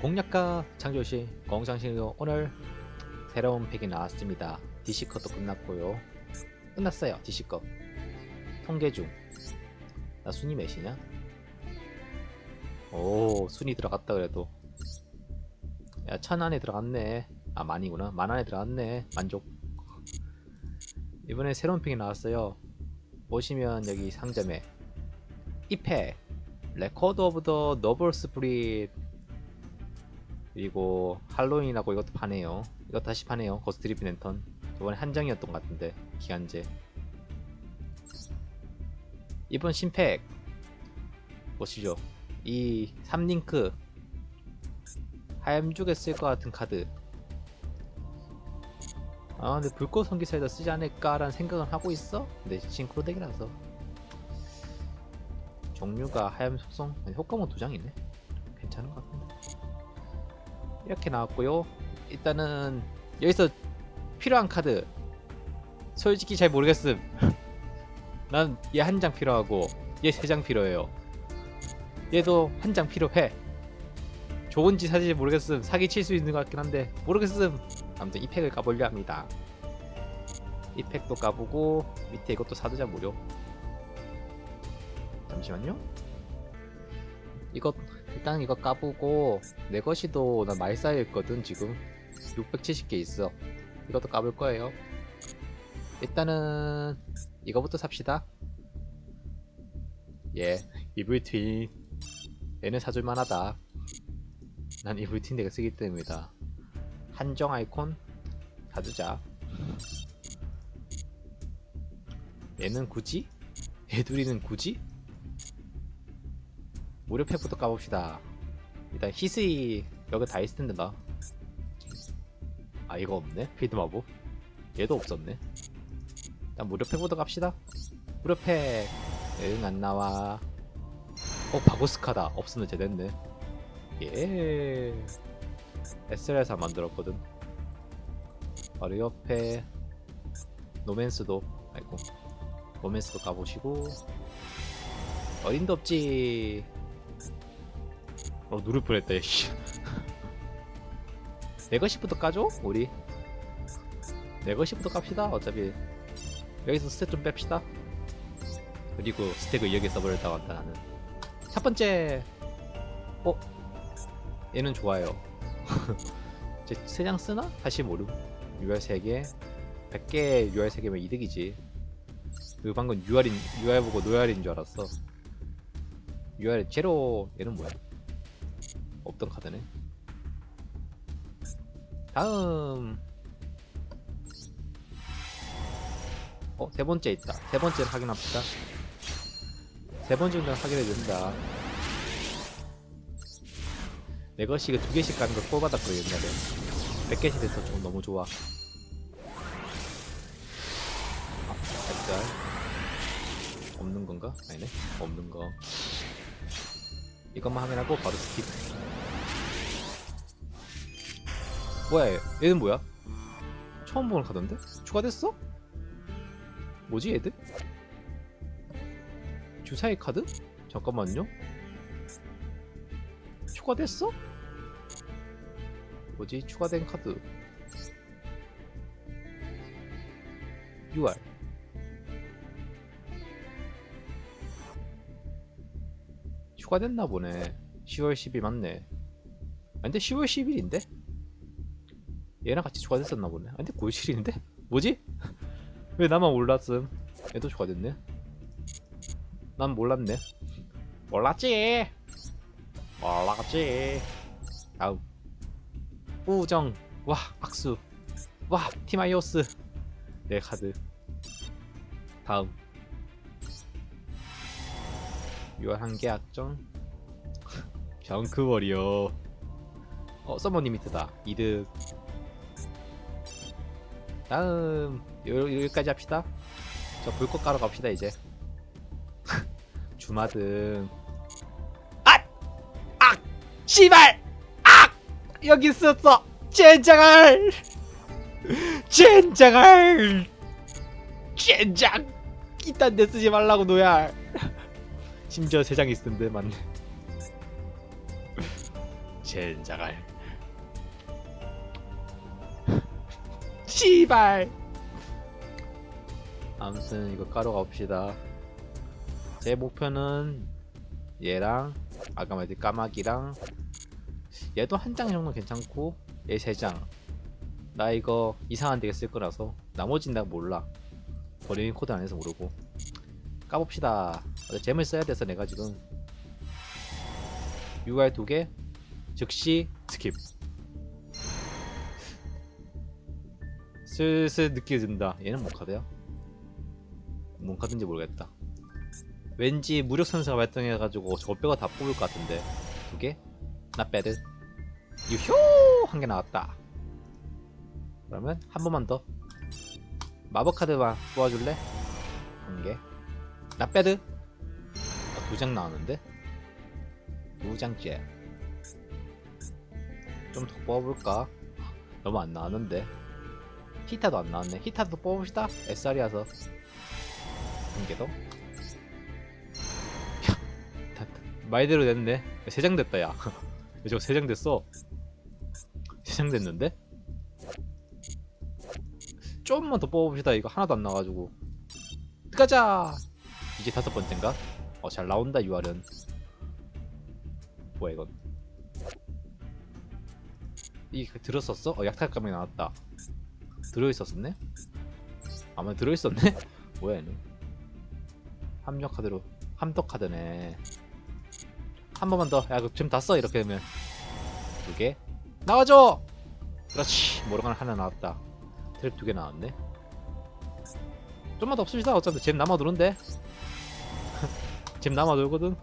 공략가 창조시 공장신으로 오늘 새로운 팩이 나왔습니다. DC컷도 끝났고요. 끝났어요. DC컷. 통계 중. 나 순위 몇이냐? 오, 순위 들어갔다 그래도. 야, 천 안에 들어갔네. 아, 만이구나. 만 안에 들어갔네. 만족. 이번에 새로운 팩이 나왔어요. 보시면 여기 상점에 이팩 레코드 오브 더 너블 스프릿 그리고 할로윈하고 이것도 파네요. 이거 다시 파네요. 고스트리피 랜턴. 저번에 한 장이었던 것 같은데 기간제. 이번 신팩. 보시죠. 이 3링크. 하얀죽에 쓸 것 같은 카드. 아 근데 불꽃 성기사에다 쓰지 않을까라는 생각은 하고 있어? 근데 싱크로 덱이라서. 종류가 하얀 속성? 아니, 효과만 두 장이네. 괜찮은 것 같은데 이렇게 나왔고요. 일단은 여기서 필요한 카드. 솔직히 잘 모르겠음. 난 얘 한 장 필요하고 얘 세 장 필요해요. 얘도 한 장 필요해. 좋은지 사실 모르겠음. 사기 칠 수 있는 것 같긴 한데 모르겠음. 아무튼 이 팩을 까보려 합니다. 이 팩도 까보고 밑에 이것도 사두자 무료. 잠시만요. 이거 일단 이거 까보고 내 것이도 나 많이 쌓여있거든 지금 670개 있어. 이것도 까볼 거예요. 일단은 이거부터 삽시다. 예, 이불트윈 얘는 사줄만하다. 난 이불트윈 내가 쓰기 때문이다. 한정 아이콘 사두자. 얘는 굳이? 얘 둘이는 굳이? 무료 팩부터 까봅시다. 일단 히스이 여기 다 있을 텐데 나. 아 이거 없네. 필드 마법. 얘도 없었네. 일단 무료 팩부터 갑시다. 무료 팩. 응 안 나와. 어 바고스카다. 없으면 제됐네. 예. SL에서 만들었거든. 바로 옆에 노맨스도 아이고 노맨스도 가보시고 어림도 없지. 어 누를 뻔했다 씨. 네거시부터 까줘 우리? 네거시부터 깝시다 어차피. 여기서 스택 좀 뺍시다. 그리고 스택을 여기 써버렸다 왔다 나는. 첫 번째. 어? 얘는 좋아요. 이제 세장 쓰나? 다시 모름. UR 3개. 100개 UR 3개면 이득이지. 그 방금 UR인 UR 보고 노열인 줄 알았어. UR 제로 얘는 뭐야? 없던 카드네. 다음. 어, 세 번째 있다. 세 번째를 확인합시다. 세 번째는 확인해 준다. 내 것이 두 개씩 가는 걸 꼴받았거든, 옛날에. 100개씩 돼서 좀 너무 좋아. 아, 살짝. 없는 건가? 아니네. 없는 거. 이것만 확인하고 바로 스킵. 뭐야 얘? 얘는 뭐야? 처음 보는 카드인데? 추가됐어? 뭐지 얘들? 주사위 카드? 잠깐만요 추가됐어? 뭐지 추가된 카드 UR 추가됐나 보네 10월 10일 맞네 아, 근데 10월 10일인데? 얘랑 같이 추가됐었나 보네. 아, 근데 9월 7일인데? 뭐지? 왜 나만 몰랐음? 얘도 추가됐네. 난 몰랐네. 몰랐지. 몰랐지. 다음. 우정. 와, 악수. 와, 티마이오스. 내 카드. 다음. 6월 한개 악정. 병크월이요. 어, 서머 리미트다. 이득. 다음 요, 여기까지 합시다 저 불꽃 가러 갑시다 이제 주마등 아! 아! 씨발! 아! 여기 있었어! 젠장을! 젠장을! 젠장! 이딴 데 쓰지 말라고 노야 심지어 세장 있을 텐데 맞네 젠장할 씨발. 아무튼 이거 까러 가봅시다. 제 목표는 얘랑 아까 말했듯이 까마귀랑 얘도 한 장 정도 괜찮고 얘 세 장. 나 이거 이상한 데게 쓸 거라서 나머진 나 몰라. 버리는 코드 안에서 모르고. 까봅시다. 잼을 써야 돼서 내가 지금 UI 두 개 즉시 스킵 슬슬 느껴진다. 얘는 뭔 카드야? 뭔 카드인지 모르겠다. 왠지 무력 선수가 발동해가지고 빼고 다 뽑을 것 같은데. 두 개? 나 빼드. 유효! 한 개 나왔다. 그러면 한 번만 더. 마법 카드만 뽑아줄래? 한 개. 나 빼드. 두장 나왔는데? 두 장째. 좀 더 뽑아볼까? 너무 안 나왔는데 히타도 안 나왔네. 히타도 뽑읍시다. SR이라서. 다- 말대로 됐네. 세장 됐다 야. 저거 세장 됐어. 세장 됐는데? 좀만 더 뽑아봅시다. 이거 하나도 안 나와가지고. 가자! 이제 다섯 번째인가? 어 잘 나온다 UR은 뭐야 이건? 이게 들었었어? 어 약탈감이 나왔다 들어있었었네? 아마 들어있었네? 뭐야 얘는 합력 카드로 함덕 카드네 한 번만 더. 야, 지금 다 써. 이렇게 되면. 두 개. 나와줘! 그렇지. 모르가나 하나 나왔다. 트랩 두 개 나왔네. 좀만 더 없읍시다. 어차피 잼 남아 도는데. 잼 남아 돌거든.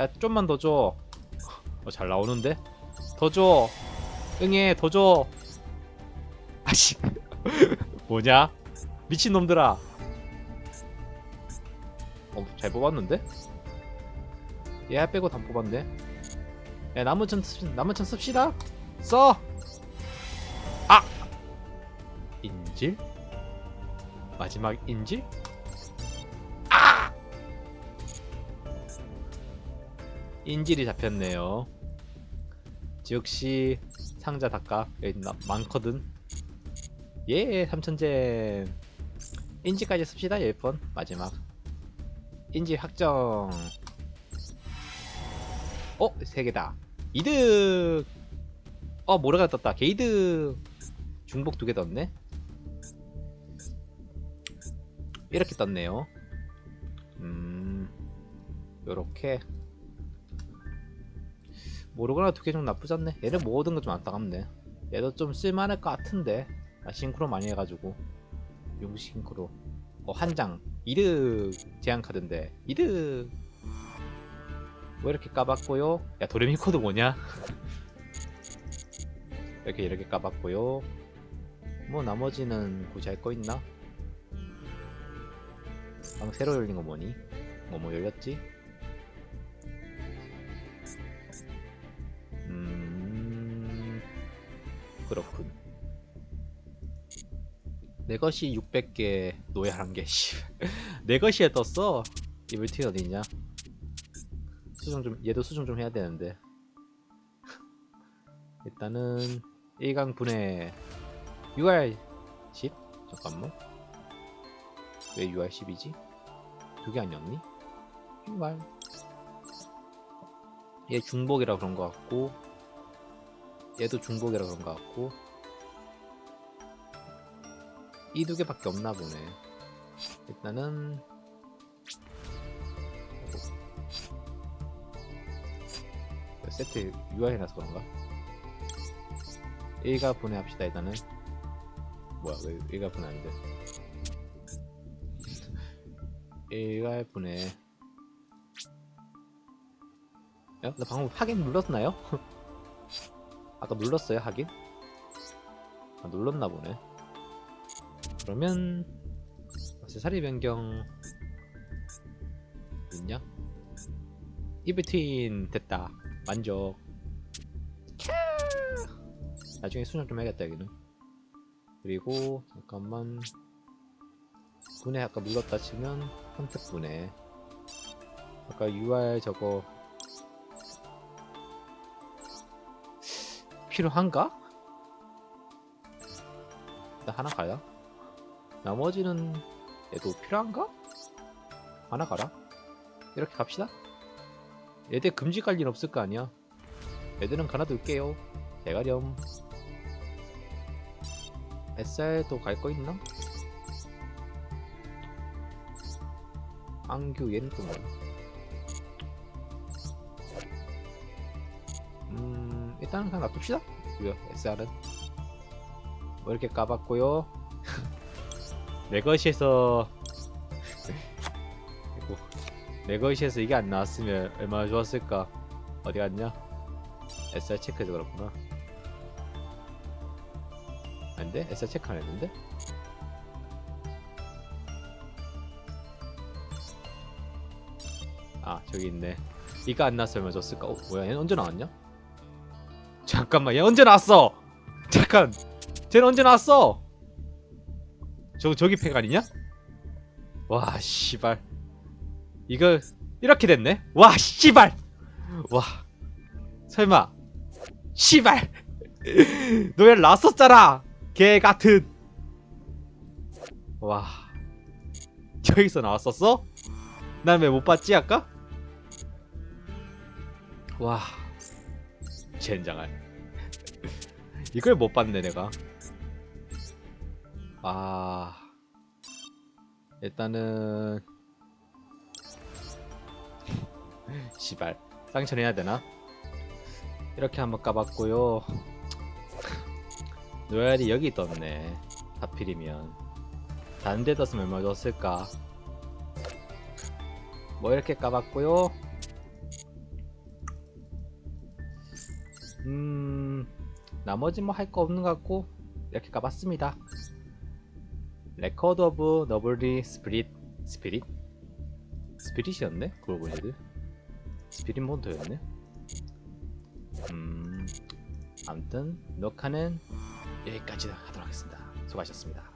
야, 좀만 더 줘. 어, 잘 나오는데? 더 줘. 응애, 더 줘. 아씨. 뭐냐? 미친놈들아. 어, 잘 뽑았는데? 얘 빼고 다 뽑았네. 야 남은 천 씁, 남은 천 씁시다. 써. 아. 인질? 마지막 인질? 아. 인질이 잡혔네요. 즉시 상자 닦아 여기 나, 많거든. 예, 삼천잼. 인지까지 씁시다 10번 마지막. 인지 확정. 어? 세 개다. 이득! 어, 모래가 떴다. 게이득! 중복 두개 떴네? 이렇게 떴네요. 음, 요렇게. 모르거나 두 개 좀 나쁘지 않네. 얘를 모든 거 좀 안타깝네. 얘도 좀 쓸만할 것 같은데. 아, 싱크로 많이 해가지고. 용 싱크로. 어, 한 장. 이득! 제한 카드인데. 이득! 왜 이렇게 까봤고요? 야 도레미 코드 뭐냐? 이렇게 이렇게 까봤고요. 뭐 나머지는 굳이 할 거 있나? 방금 새로 열린 거 뭐니? 뭐뭐 열렸지? 음 그렇군. 내 것이 600개 노예 한 개. 씨. 내 것이에 떴어. 이블티 어디 있냐? 수정 좀 얘도 수정 좀 해야 되는데 일단은 1강 분해 UR 10? 잠깐만 왜 UR 10이지? 두개 아니었니? UR 얘 중복이라 그런 거 같고 얘도 중복이라 그런 거 같고 이 두 개밖에 없나 보네 일단은 세트 UI 해놔서 그런가? 일가 분해합시다 일단은 뭐야 왜 일가 분해 안돼 일가 분해 야? 나 방금 확인 눌렀나요? 아까 눌렀어요 확인? 아 눌렀나 보네 그러면 세사리 변경 있냐? 이브틴 됐다 만족 캬! 나중에 수정 좀 해야겠다 여기는 그리고 잠깐만 분해 아까 눌렀다 치면 선택 분해 아까 UR 저거 필요한가? 일단 하나 가야. 나머지는 얘도 필요한가? 하나 가라. 이렇게 갑시다. 얘들 금지 갈일 없을 거 아니야. 애들은 가놔둘게요. 대가렴. SR도 갈거 있나? 안규 얘는 또 뭐야? 음 일단은 그냥 놔둡시다. 뭐야 SR은 뭐 이렇게 까봤고요. 레거시에서 레거시에서 이게 안 나왔으면 얼마나 좋았을까? 어디 갔냐? SR 체크해서 그렇구나. 안돼? SR 체크 안 했는데? 아 저기 있네. 이거 안 나왔으면 얼마나 좋았을까? 어 뭐야 얘는 언제 나왔냐? 잠깐만 얘 언제 나왔어? 잠깐 쟤는 언제 나왔어? 저 저기 팩 아니냐? 와 씨발. 이거 이렇게 됐네? 와 씨발! 와 설마. 씨발! 너왜 나왔었잖아 개 같은. 와. 저기서 나왔었어? 난 왜 못 봤지 아까? 와. 젠장할. 이걸 못 봤네 내가 아 일단은 시발 쌍천해야 되나? 이렇게 한번 까봤고요. 노열이 여기 떴네. 하필이면. 다른 데 떴으면 얼마 줬을까? 뭐 이렇게 까봤고요. 음 나머지 뭐 할 거 없는 것 같고 이렇게 까봤습니다 레코드 오브 너블리 스피릿 스피릿? 스피릿이었네? 그러고 보니 애들 스피릿 몬터였네 음 아무튼 녹화는 여기까지 하도록 하겠습니다 수고하셨습니다